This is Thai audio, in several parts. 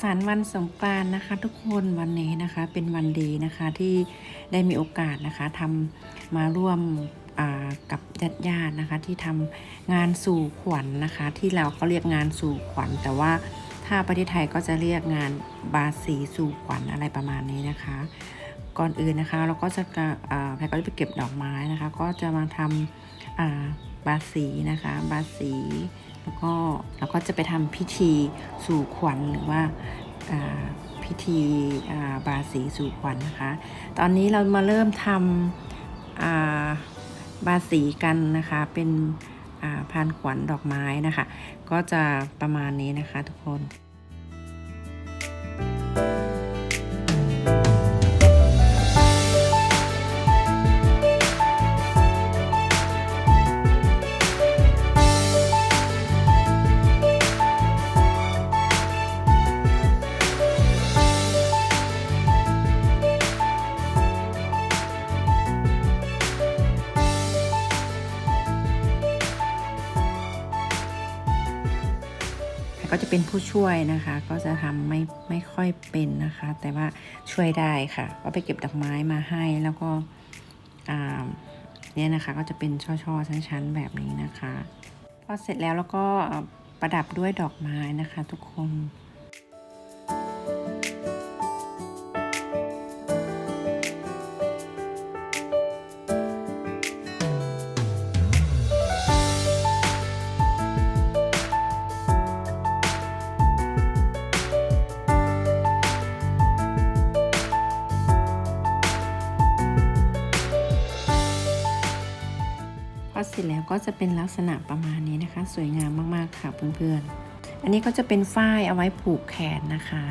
สันวันสงกรานนะคะ ทุกคนวันนี้นะคะเป็นวันดีนะคะที่ได้มีโอกาสนะคะทำมาร่วมกับญาติญาตินะคะที่ทำงานสู่ขวัญนะคะ ที่เราเขาเรียกงานสู่ขวัญ แต่ว่าถ้าประเทศไทยก็จะเรียกงานบาสีสู่ขวัญอะไรประมาณนี้นะคะ ก่อนอื่นนะคะเราก็จะแพรก็จะไปเก็บดอกไม้นะคะ ก็จะมาทำบาสีนะคะ บาสี แล้วก็เราก็จะไปทำพิธีสู่ขวัญหรือว่าพิธีบาสีสู่ขวัญนะคะ ตอนนี้เรามาเริ่มทำบาสีกันนะคะ เป็นพานขวัญดอกไม้นะคะ ก็จะประมาณนี้นะคะทุกคน ก็จะเป็นผู้ช่วยนะคะ ก็จะทำไม่ไม่ค่อยเป็นนะคะ แต่ว่าช่วยได้ค่ะ ก็ไปเก็บดอกไม้มาให้แล้วก็อ่าเนี่ยนะคะก็จะเป็นช่อๆชั้น ๆ แบบนี้นะคะ พอเสร็จแล้วแล้วก็ประดับด้วยดอกไม้นะคะ ทุกคน ร็จแล้วก็จะเป็นลักษณะประมาณนี้นะคะ สวยงามมากๆค่ะเพื่อนๆ อันนี้ก็จะเป็นฝ้ายเอาไว้ผูกแขนนะคะ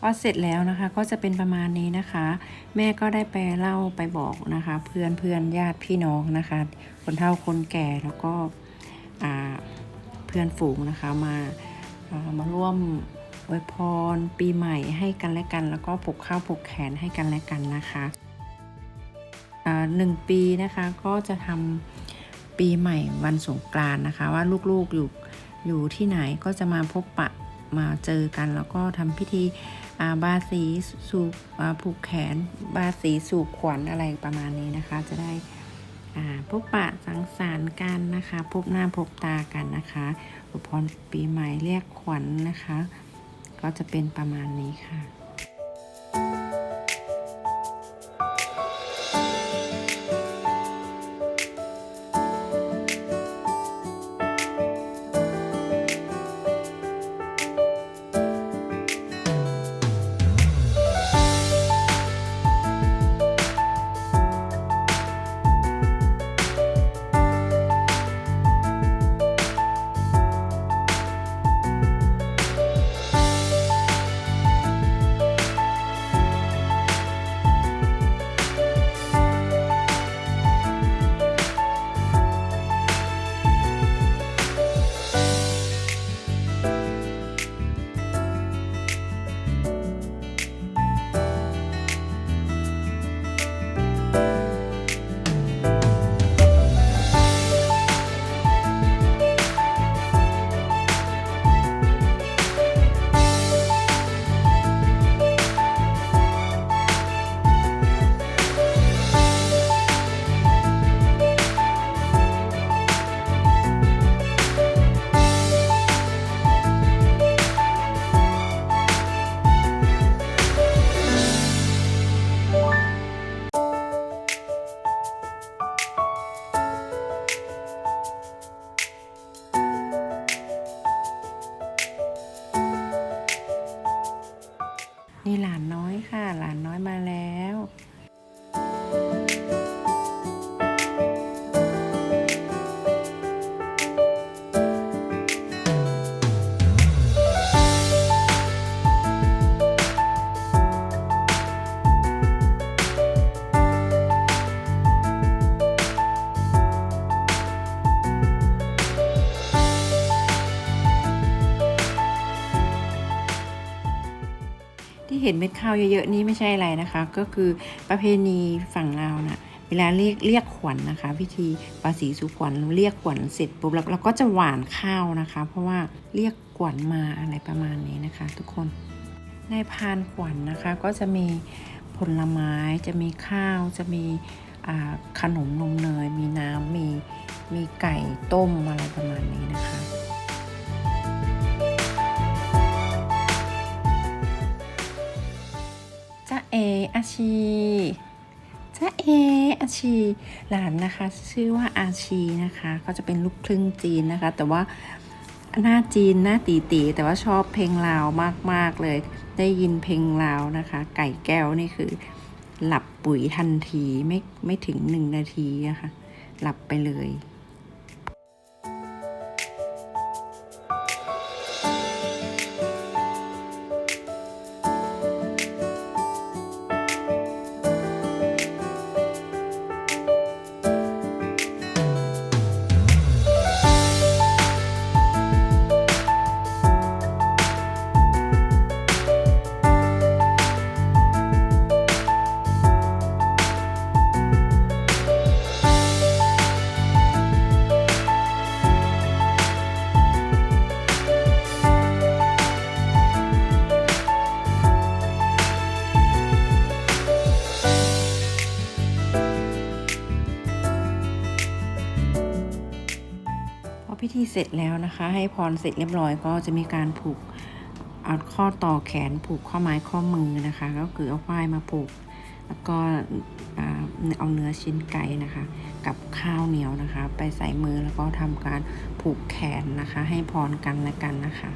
พอเสร็จแล้วนะคะก็จะเป็นประมาณนี้นะคะ แม่ก็ได้ไปเล่าไปบอกนะคะ เพื่อนเพื่อนญาติพี่น้องนะคะ คนเฒ่าคนแก่แล้วก็เพื่อนฝูงนะคะมาามาร่วมอวยพรปีใหม่ให้กันและกัน แล้วก็ผูกข้าวผูกแขนให้กันและกันนะคะ หนึ่งปีนะคะก็จะทำปีใหม่วันสงกรานนะคะ ว่าลูกๆอยู่อยู่ที่ไหนก็จะมาพบปะมาเจอกัน แล้วก็ทำพิธีอาบาสีสู่ผูกแขน บาสีสู่ขวัญอะไรประมาณนี้นะคะ จะได้อาพบปะสังสรรค์กันนะคะ พบหน้าพบตากันนะคะอวยพรณ์ปีใหม่เรียกขวัญนะคะ ก็จะเป็นประมาณนี้ค่ะ นี่หลานน้อยค่ะ หลานน้อยมาแล้ว ห็นเม็ดข้าวเยอะๆนี่ไม่ใช่อะไรนะคะ ก็คือประเพณีฝั่งลาวน่ะเวลาเรียกเรียกขวัญนนะคะ พิธีบาสีสู่ขวัญเรียกขวัญเสร็จปุ๊บแล้วเราก็จะหวานข้าวนะคะ เพราะว่าเรียกขวัญมาอะไรประมาณนี้นะคะ ทุกคนในพานขวัญนนะคะ ก็จะมีผลไม้จะมีข้าวจะมีขนมนมเนยมีน้ำมีมีไก่ต้มอะไรประมาณนี้นะคะ ออาชีจ้าเออาชี หลานนะคะ ชื่อว่าอาชีนะคะเขาจะเป็นลูกครึ่งจีนนะคะ แต่ว่าหน้าจีนหน้าตีตีแต่ว่าชอบเพลงลาวมาก ๆ เลย ได้ยินเพลงลาวนะคะ ไก่แก้วนี่คือ หลับปุ๋ยทันทีไม่ไม่ถึงหนึ่งนาทีอะคะ หลับไปเลย เสร็จแล้วนะคะ ให้พรเสร็จเรียบร้อยก็จะมีการผูกเอาข้อต่อแขนผูกข้อไม้ข้อมือนะคะ ก็คือเอาฝ้ายมาผูก แล้วก็เอาเนื้อชิ้นไก่นะคะ กับข้าวเหนียวนะคะ ไปใส่มือแล้วก็ทำการผูกแขนนะคะ ให้พรกันและกันนะคะ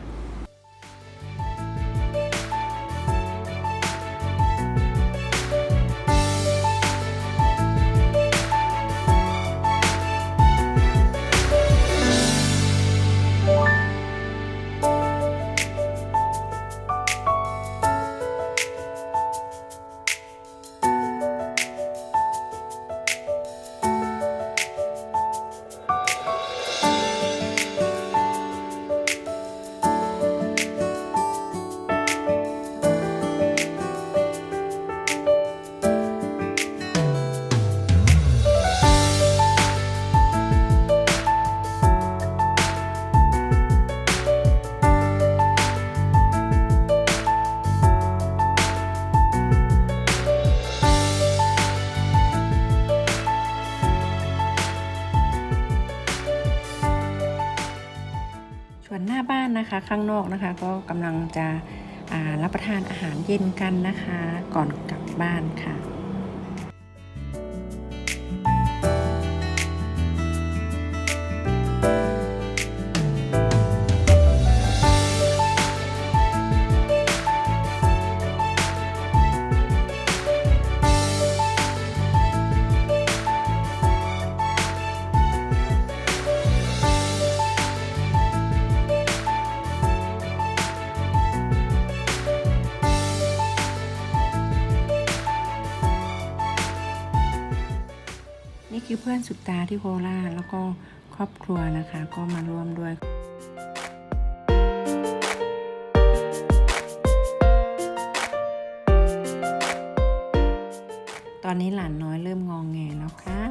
นะคะข้างนอกนะคะ ก็กำลังจะรับประทานอาหารเย็นกันนะคะ ก่อนกลับบ้านค่ะ เพื่อนสุดตาที่โคราชแล้วก็ครอบครัวนะคะ ก็มาร่วมด้วยตอนนี้หลานน้อยเริ่มงองแงแล้วค่ะ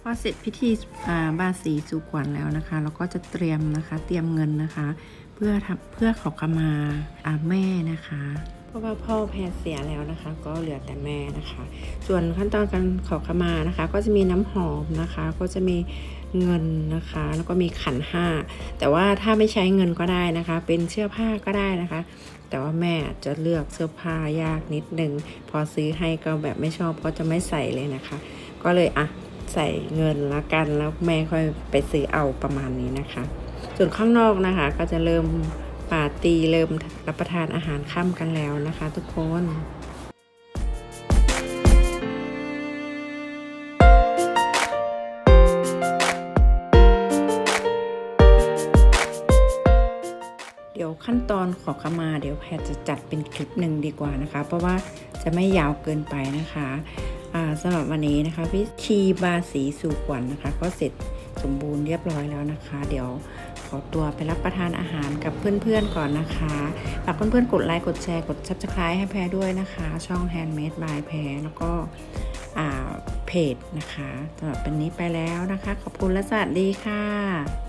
พอเสร็จพิธีอ่าบาสีสุขวัญแล้วนะคะ เราก็จะเตรียมนะคะ เตรียมเงินนะคะ เพื่อเพื่อขอขมาอาแม่นะคะ ราะว่าพ่อแพทย์เสียแล้วนะคะ ก็เหลือแต่แม่นะคะ ส่วนขั้นตอนการขอขมานะคะ ก็จะมีน้ำหอมนะคะ ก็จะมีเงินนะคะ แล้วก็มีขันห้า แต่ว่าถ้าไม่ใช้เงินก็ได้นะคะ เป็นเสื้อผ้าก็ได้นะคะ แต่ว่าแม่จะเลือกเสื้อผ้ายากนิดนึงพอซื้อให้ก็แบบไม่ชอบก็จะไม่ใส่เลยนะคะ ก็เลยอะใส่เงินละกันแล้วแม่ค่อยไปซื้อเอาประมาณนี้นะคะ ส่วนข้างนอกนะคะก็จะเริ่ม ปาร์ตี้เริ่มรับประทานอาหารค่ำกันแล้วนะคะทุกคนเดี๋ยวขั้นตอนขอขมาเดี๋ยวแพทจะจัดเป็นคลิปหนึ่งดีกว่านะคะ เพราะว่าจะไม่ยาวเกินไปนะคะสำหรับวันนี้นะคะพิธีบาสีสู่ขวัญนะคะ ก็เสร็จสมบูรณ์เรียบร้อยแล้วนะคะ เดี๋ยว ออตัวไปรับประทานอาหารกับเพื่อนๆก่อนนะคะฝากเพื่อนๆกดไลค์กดแชร์กด subscribe ให้แพรด้วยนะคะ ช่อง Handmade by แพรแล้วก็เพจนะคะสำหรับวันนี้ไปแล้วนะคะ ขอบคุณและสวัสดีค่ะ